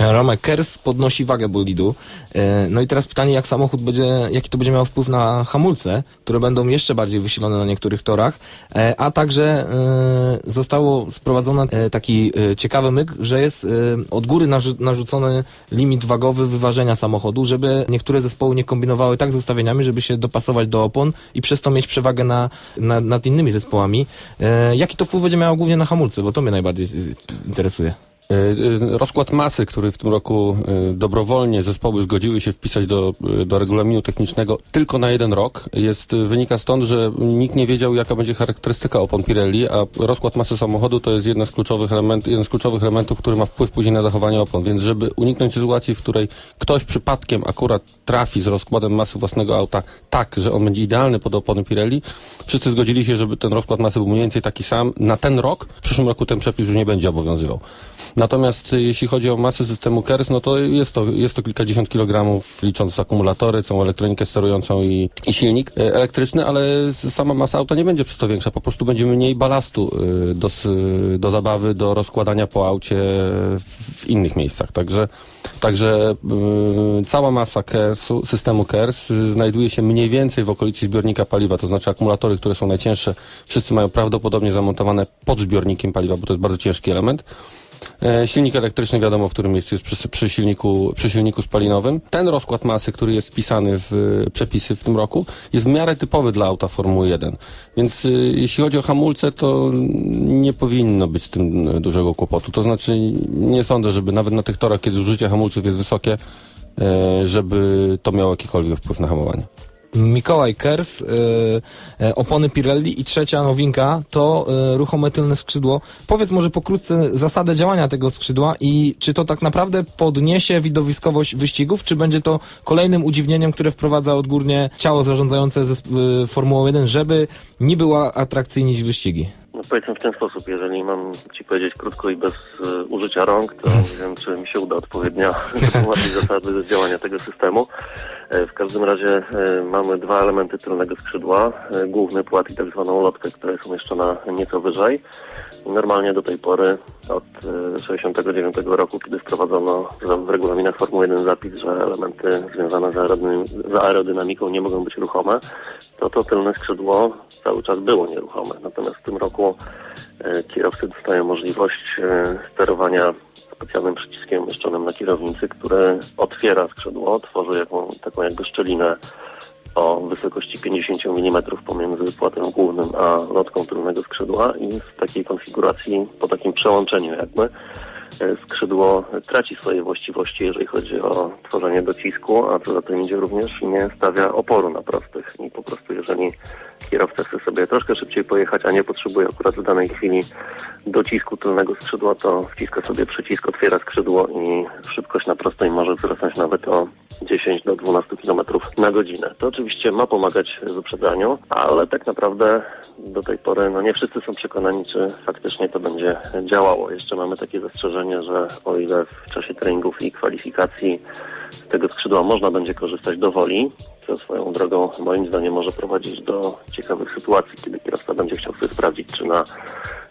Romek Kers podnosi wagę bolidu. E, No i teraz pytanie, jak samochód będzie, jaki to będzie miał wpływ na hamulce, które będą jeszcze bardziej wysilone na niektórych torach, E, a także e, zostało sprowadzony taki ciekawy myk, że jest od góry narzu- narzucony limit wagowy wyważenia samochodu, żeby niektóre zespoły nie kombinowały tak z ustawieniami, żeby się dopasować do opon i przez to mieć przewagę na, na, nad innymi zespołami. Jaki to wpływ będzie miało głównie na hamulce, bo to mnie najbardziej interesuje. E, e, Rozkład masy, który w tym roku e, dobrowolnie zespoły zgodziły się wpisać do, do regulaminu technicznego tylko na jeden rok, jest, wynika stąd, że nikt nie wiedział, jaka będzie charakterystyka opon Pirelli, a rozkład masy samochodu to jest jedna z kluczowych element, jeden z kluczowych elementów, który ma wpływ później na zachowanie opon. Więc żeby uniknąć sytuacji, w której ktoś przypadkiem akurat trafi z rozkładem masy własnego auta tak, że on będzie idealny pod opony Pirelli, wszyscy zgodzili się, żeby ten rozkład masy był mniej więcej taki sam na ten rok. W przyszłym roku ten przepis już nie będzie obowiązywał. Natomiast y, jeśli chodzi o masę systemu KERS, no to jest to, jest to kilkadziesiąt kilogramów, licząc akumulatory, całą elektronikę sterującą i, i silnik y, elektryczny, ale sama masa auta nie będzie przez to większa. Po prostu będzie mniej balastu y, do, do zabawy, do rozkładania po aucie w, innych miejscach. Także, także cała masa KERS, systemu KERS znajduje się mniej więcej w okolicy zbiornika paliwa, to znaczy akumulatory, które są najcięższe, wszyscy mają prawdopodobnie zamontowane pod zbiornikiem paliwa, bo to jest bardzo ciężki element. E, Silnik elektryczny wiadomo, w którym miejscu jest przy, przy, silniku, przy silniku spalinowym. Ten rozkład masy, który jest wpisany w e, przepisy w tym roku, jest w miarę typowy dla auta Formuły 1. Więc e, jeśli chodzi o hamulce, to nie powinno być z tym dużego kłopotu. To znaczy nie sądzę, żeby nawet na tych torach, kiedy zużycie hamulców jest wysokie, żeby to miało jakikolwiek wpływ na hamowanie. Mikołaj Kers, y, y, opony Pirelli i trzecia nowinka to y, ruchome tylne skrzydło. Powiedz może pokrótce zasadę działania tego skrzydła i czy to tak naprawdę podniesie widowiskowość wyścigów, czy będzie to kolejnym udziwnieniem, które wprowadza odgórnie ciało zarządzające ze y, Formułą 1, żeby nie była atrakcyjnić wyścigi? No powiedzmy w ten sposób, jeżeli mam Ci powiedzieć krótko i bez e, użycia rąk, to nie wiem, czy mi się uda odpowiednio wytłumaczyć zasady działania tego systemu. E, w każdym razie e, mamy dwa elementy tylnego skrzydła, e, główny płat i tak zwaną lotkę, która jest umieszczona nieco wyżej. I normalnie do tej pory od e, 69 roku, kiedy wprowadzono w regulaminach Formuły 1 zapis, że elementy związane z, aerodynam- z aerodynamiką nie mogą być ruchome, to to tylne skrzydło cały czas było nieruchome. Natomiast w tym roku e, kierowcy dostają możliwość e, sterowania specjalnym przyciskiem umieszczonym na kierownicy, który otwiera skrzydło, tworzy jaką, taką jakby szczelinę o wysokości 50 mm pomiędzy płatem głównym a lotką tylnego skrzydła i w takiej konfiguracji, po takim przełączeniu jakby, e, skrzydło traci swoje właściwości, jeżeli chodzi o tworzenie docisku, a co za tym idzie również nie stawia oporu na prostych. I po prostu jeżeli kierowca chce sobie troszkę szybciej pojechać, a nie potrzebuje akurat w danej chwili docisku tylnego skrzydła, to wciska sobie przycisk, otwiera skrzydło i szybkość na prostej może wzrosnąć nawet o 10 do 12 km na godzinę. To oczywiście ma pomagać w wyprzedzaniu, ale tak naprawdę do tej pory no nie wszyscy są przekonani, czy faktycznie to będzie działało. Jeszcze mamy takie zastrzeżenie, że o ile w czasie treningów i kwalifikacji z tego skrzydła można będzie korzystać do woli, co swoją drogą moim zdaniem może prowadzić do ciekawych sytuacji, kiedy kierowca będzie chciał sobie sprawdzić, czy na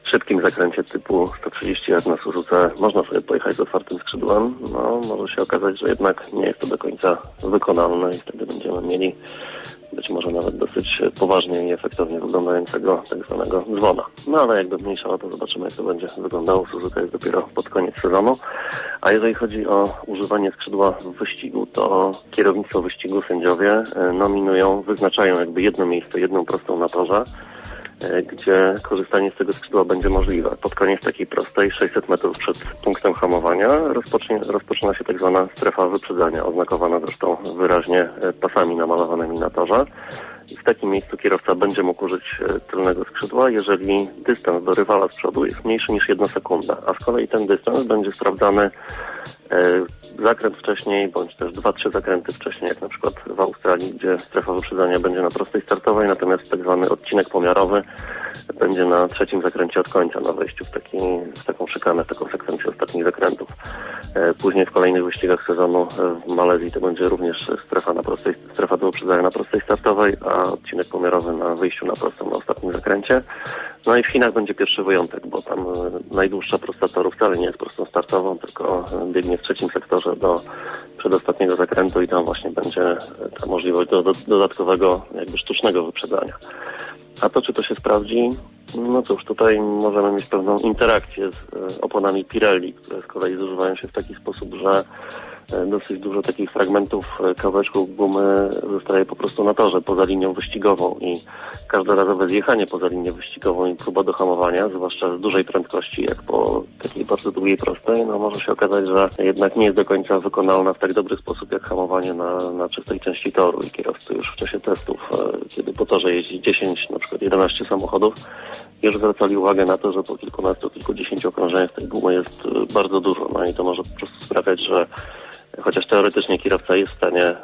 szybkim zakręcie typu 130 jak na Suzuce można sobie pojechać z otwartym skrzydłem, no może się okazać, że jednak nie jest to do końca wykonalne i wtedy będziemy mieli być może nawet dosyć poważnie i efektownie wyglądającego tak zwanego dzwona. No ale jakby mniejsza to zobaczymy jak to będzie wyglądało. Suzuka jest dopiero pod koniec sezonu. A jeżeli chodzi o używanie skrzydła w wyścigu, to kierownictwo wyścigu sędziowie e, nominują, wyznaczają jakby jedno miejsce, jedną prostą na torze, gdzie korzystanie z tego skrzydła będzie możliwe. Pod koniec takiej prostej, 600 metrów przed punktem hamowania, rozpoczyna się tak zwana strefa wyprzedzania, oznakowana zresztą wyraźnie e, pasami namalowanymi na torze. W takim miejscu kierowca będzie mógł użyć e, tylnego skrzydła, jeżeli dystans do rywala z przodu jest mniejszy niż 1 sekunda, a z kolei ten dystans będzie sprawdzany e, zakręt wcześniej, bądź też dwa, trzy zakręty wcześniej, jak na przykład w Australii, gdzie strefa wyprzedzania będzie na prostej startowej, natomiast tak zwany odcinek pomiarowy będzie na trzecim zakręcie od końca, na wejściu w, taki, w taką szykanę, w taką sekwencję ostatnich zakrętów. E, Później w kolejnych wyścigach sezonu w Malezji to będzie również strefa na prostej, strefa do wyprzedzania na prostej startowej, a odcinek pomiarowy na wyjściu na prostą na ostatnim zakręcie. No i w Chinach będzie pierwszy wyjątek, bo tam e, najdłuższa prosta toru wcale nie jest prostą startową, tylko e, biegnie w trzecim sektorze do przedostatniego zakrętu i tam właśnie będzie e, ta możliwość do, do, dodatkowego, jakby sztucznego wyprzedzania. A to, czy to się sprawdzi, no cóż, tutaj możemy mieć pewną interakcję z oponami Pirelli, które z kolei zużywają się w taki sposób, że dosyć dużo takich fragmentów e, kawałeczków gumy zostaje po prostu na torze poza linią wyścigową i każdorazowe zjechanie poza linię wyścigową i próba dohamowania, zwłaszcza z dużej prędkości, jak po takiej bardzo długiej prostej, no może się okazać, że jednak nie jest do końca wykonalna w tak dobry sposób jak hamowanie na, na czystej części toru i kierowcy już w czasie testów, e, kiedy po torze jeździ 10, na przykład 11 samochodów, już zwracali uwagę na to, że po kilkunastu, kilkudziesięciu okrążeniach tej gumy jest e, bardzo dużo, no i to może po prostu sprawiać, że chociaż teoretycznie kierowca jest w stanie e,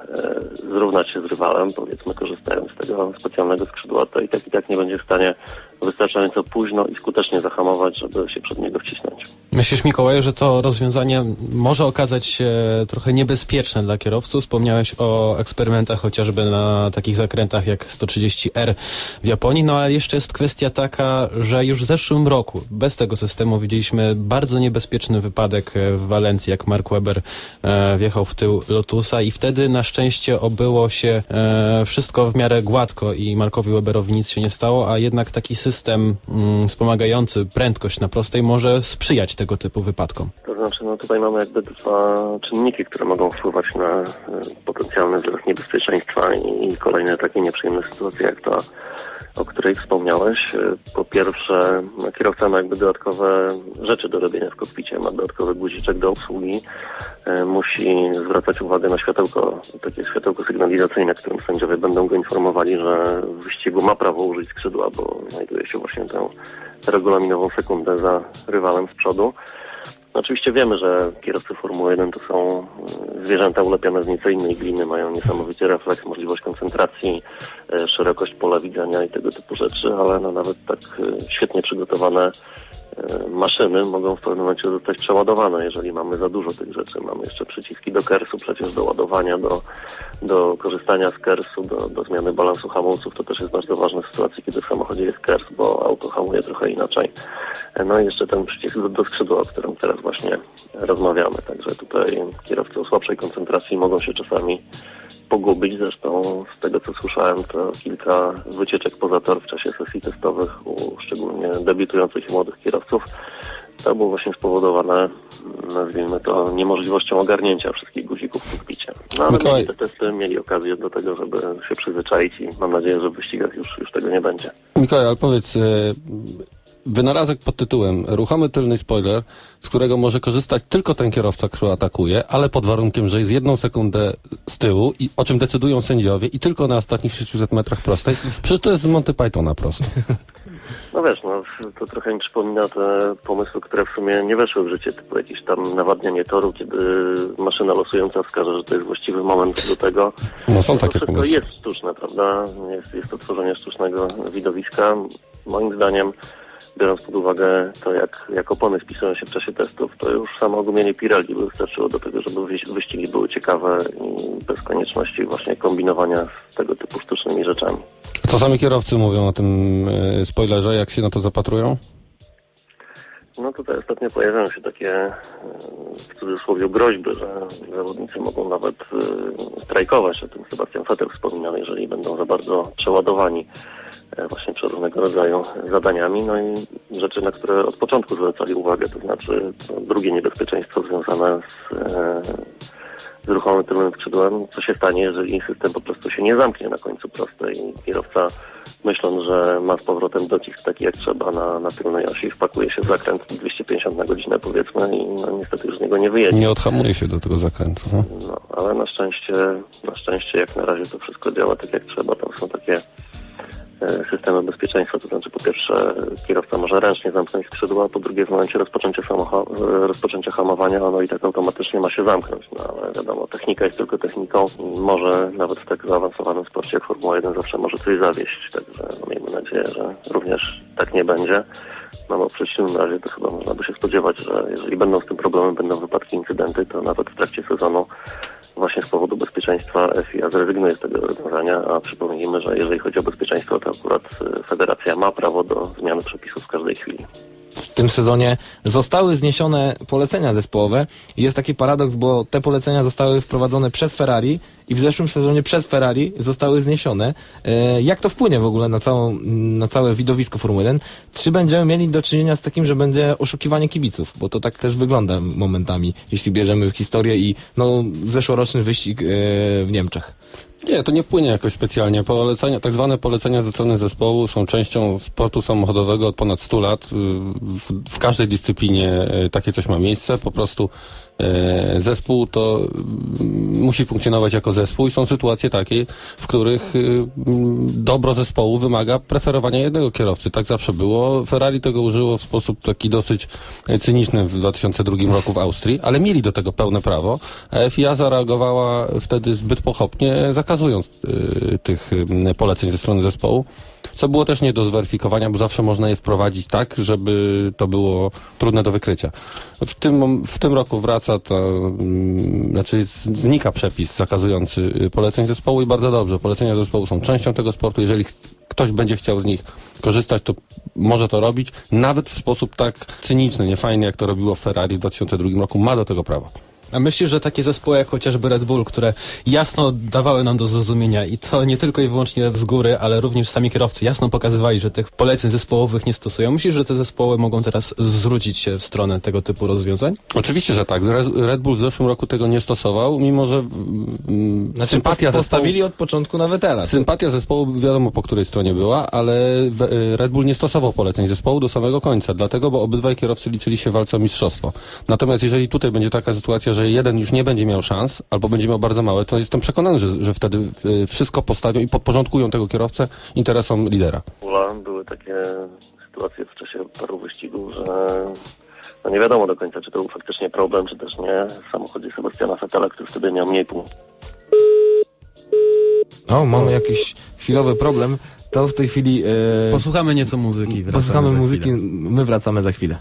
zrównać się z rywalem, powiedzmy korzystając z tego specjalnego skrzydła, to i tak i tak nie będzie w stanie wystarczająco późno i skutecznie zahamować, żeby się przed niego wcisnąć. Myślisz, Mikołaju, że to rozwiązanie może okazać się trochę niebezpieczne dla kierowców? Wspomniałeś o eksperymentach chociażby na takich zakrętach jak 130R w Japonii, no ale jeszcze jest kwestia taka, że już w zeszłym roku bez tego systemu widzieliśmy bardzo niebezpieczny wypadek w Walencji, jak Mark Webber e, wjechał w tył Lotusa i wtedy na szczęście obyło się e, wszystko w miarę gładko i Markowi Weberowi nic się nie stało, a jednak taki system mm, wspomagający prędkość na prostej może sprzyjać tego typu wypadkom. To znaczy, no tutaj mamy jakby dwa czynniki, które mogą wpływać na e, potencjalny wzrost niebezpieczeństwa i, i kolejne takie nieprzyjemne sytuacje, jak ta, o której wspomniałeś. E, Po pierwsze, no, kierowca ma jakby dodatkowe rzeczy do robienia w kokpicie, ma dodatkowy guziczek do obsługi, e, musi zwracać uwagę na światełko, takie światełko sygnalizacyjne, którym sędziowie będą go informowali, że w wyścigu ma prawo użyć skrzydła, bo znajduje się właśnie tę regulaminową sekundę za rywalem z przodu. Oczywiście wiemy, że kierowcy Formuły 1 to są y, zwierzęta ulepione z nieco innej gliny, mają niesamowity refleks, możliwość koncentracji, y, szerokość pola widzenia i tego typu rzeczy, ale no nawet tak y, świetnie przygotowane maszyny mogą w pewnym momencie zostać przeładowane, jeżeli mamy za dużo tych rzeczy. Mamy jeszcze przyciski do kersu, przecież do ładowania, do, do korzystania z kersu, do, do zmiany balansu hamulców. To też jest bardzo ważne w sytuacji, kiedy w samochodzie jest kers, bo auto hamuje trochę inaczej. No i jeszcze ten przycisk do, do skrzydła, o którym teraz właśnie rozmawiamy. Także tutaj kierowcy o słabszej koncentracji mogą się czasami pogubić. Zresztą z tego co słyszałem, to kilka wycieczek poza tor w czasie sesji testowych u szczególnie debiutujących i młodych kierowców. To było właśnie spowodowane, nazwijmy to, niemożliwością ogarnięcia wszystkich guzików w kokpicie. No ale te testy mieli okazję do tego, żeby się przyzwyczaić i mam nadzieję, że w wyścigach już, już tego nie będzie. Mikołaj, ale powiedz, e, wynalazek pod tytułem ruchomy tylny spoiler, z którego może korzystać tylko ten kierowca, który atakuje, ale pod warunkiem, że jest jedną sekundę z tyłu, i o czym decydują sędziowie i tylko na ostatnich 600 metrach prostej. Przecież to jest z Monty Pythona prosto. No wiesz, no, to trochę mi przypomina te pomysły, które w sumie nie weszły w życie, typu jakieś tam nawadnianie toru, kiedy maszyna losująca wskaże, że to jest właściwy moment do tego. No są to takie wszystko pomysły. jest sztuczne, prawda? Jest, jest to tworzenie sztucznego widowiska. Moim zdaniem, biorąc pod uwagę to, jak, jak opony spisują się w czasie testów, to już samo ogumienie Pirelli by wystarczyło do tego, żeby wyś- wyścigi były ciekawe i bez konieczności właśnie kombinowania z tego typu sztucznymi rzeczami. Co sami kierowcy mówią o tym e, spoilerze, jak się na to zapatrują? No tutaj ostatnio pojawiają się takie e, w cudzysłowie groźby, że zawodnicy mogą nawet e, strajkować, o tym Sebastian Vettel wspominał, jeżeli będą za bardzo przeładowani e, właśnie przeróżnego rodzaju zadaniami. No i rzeczy, na które od początku zwracali uwagę, to znaczy to drugie niebezpieczeństwo związane z, e, z ruchomym tylnym skrzydłem, co się stanie, jeżeli system po prostu się nie zamknie na końcu prostej i kierowca myśląc, że ma z powrotem docisk taki jak trzeba na, na tylnej osi, wpakuje się w zakręt 250 na godzinę powiedzmy i no, niestety już z niego nie wyjedzie. Nie odhamuje się do tego zakrętu. No. No, ale na szczęście, na szczęście jak na razie to wszystko działa tak jak trzeba. Tam są takie systemy bezpieczeństwa, to znaczy po pierwsze kierowca może ręcznie zamknąć skrzydła, po drugie w momencie rozpoczęcia, e, rozpoczęcia hamowania ono i tak automatycznie ma się zamknąć. No ale wiadomo, technika jest tylko techniką i może nawet w tak zaawansowanym sporcie jak Formuła 1 zawsze może coś zawieść. Także no, miejmy nadzieję, że również tak nie będzie. No bo w przeciwnym razie to chyba można by się spodziewać, że jeżeli będą z tym problemy, będą wypadki, incydenty, to nawet w trakcie sezonu właśnie z powodu bezpieczeństwa FIA zrezygnuje z tego rozwiązania, a przypomnijmy, że jeżeli chodzi o bezpieczeństwo, to akurat y, federacja ma prawo do zmiany przepisów w każdej chwili. W tym sezonie zostały zniesione polecenia zespołowe. I jest taki paradoks, bo te polecenia zostały wprowadzone przez Ferrari i w zeszłym sezonie przez Ferrari zostały zniesione. E, jak to wpłynie w ogóle na, całą, na całe widowisko Formuły 1? Czy będziemy mieli do czynienia z takim, że będzie oszukiwanie kibiców? Bo to tak też wygląda momentami, jeśli bierzemy historię i no, zeszłoroczny wyścig e, w Niemczech. Nie, to nie płynie jakoś specjalnie. Polecenia, tak zwane polecenia ze strony zespołu są częścią sportu samochodowego od ponad 100 lat. Y, W, w każdej dyscyplinie y, takie coś ma miejsce. Po prostu zespół to musi funkcjonować jako zespół i są sytuacje takie, w których y, dobro zespołu wymaga preferowania jednego kierowcy. Tak zawsze było. Ferrari tego użyło w sposób taki dosyć e, cyniczny w 2002 roku w Austrii, ale mieli do tego pełne prawo. A FIA zareagowała wtedy zbyt pochopnie, zakazując y, tych poleceń ze strony zespołu, co było też nie do zweryfikowania, bo zawsze można je wprowadzić tak, żeby to było trudne do wykrycia. W tym, w tym roku wraca to, mm, znaczy znika przepis zakazujący y, poleceń zespołu i bardzo dobrze. Polecenia zespołu są częścią tego sportu. Jeżeli ktoś będzie chciał z nich korzystać, to może to robić, nawet w sposób tak cyniczny, niefajny, jak to robiło Ferrari w 2002 roku, ma do tego prawo. A myślisz, że takie zespoły jak chociażby Red Bull, które jasno dawały nam do zrozumienia i to nie tylko i wyłącznie z góry, ale również sami kierowcy jasno pokazywali, że tych poleceń zespołowych nie stosują. Myślisz, że te zespoły mogą teraz zwrócić się w stronę tego typu rozwiązań? Oczywiście, że tak. Re- Red Bull w zeszłym roku tego nie stosował, mimo że mm, Znaczy, sympatia, pos- zespołu, postawili od początku na Wetela. sympatia zespołu wiadomo po której stronie była, ale we- Red Bull nie stosował poleceń zespołu do samego końca, dlatego, bo obydwaj kierowcy liczyli się w walce o mistrzostwo. Natomiast jeżeli tutaj będzie taka sytuacja, że jeden już nie będzie miał szans, albo będzie miał bardzo małe, to jestem przekonany, że, że wtedy y, wszystko postawią i podporządkują tego kierowcę interesom lidera. Były takie sytuacje w czasie paru wyścigów, że no nie wiadomo do końca, czy to był faktycznie problem, czy też nie. W samochodzie Sebastiana Fettela, który wtedy miał mniej punktów. O, mamy jakiś chwilowy problem. To w tej chwili... E, Posłuchamy nieco muzyki. posłuchamy muzyki, chwilę. my wracamy za chwilę.